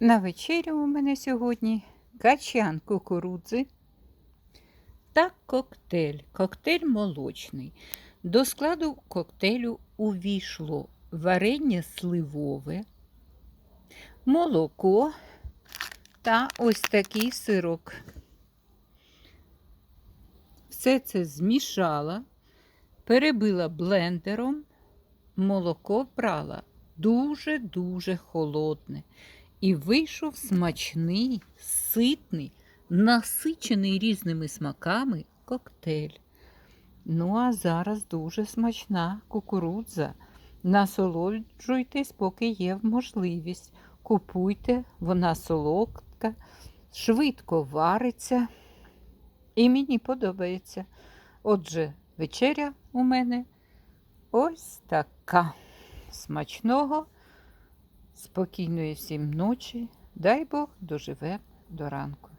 На вечерю у мене сьогодні качан кукурудзи та коктейль. Коктейль молочний. До складу коктейлю увійшло варення сливове, молоко та ось такий сирок. Все це змішала, перебила блендером, молоко брала дуже-дуже холодне. І вийшов смачний, ситний, насичений різними смаками коктейль. Ну, а зараз дуже смачна кукурудза. Насолоджуйтесь, поки є можливість. Купуйте, вона солодка, швидко вариться. І мені подобається. Отже, вечеря у мене ось така. Смачного. Спокійної всім ночі. Дай Бог доживе до ранку.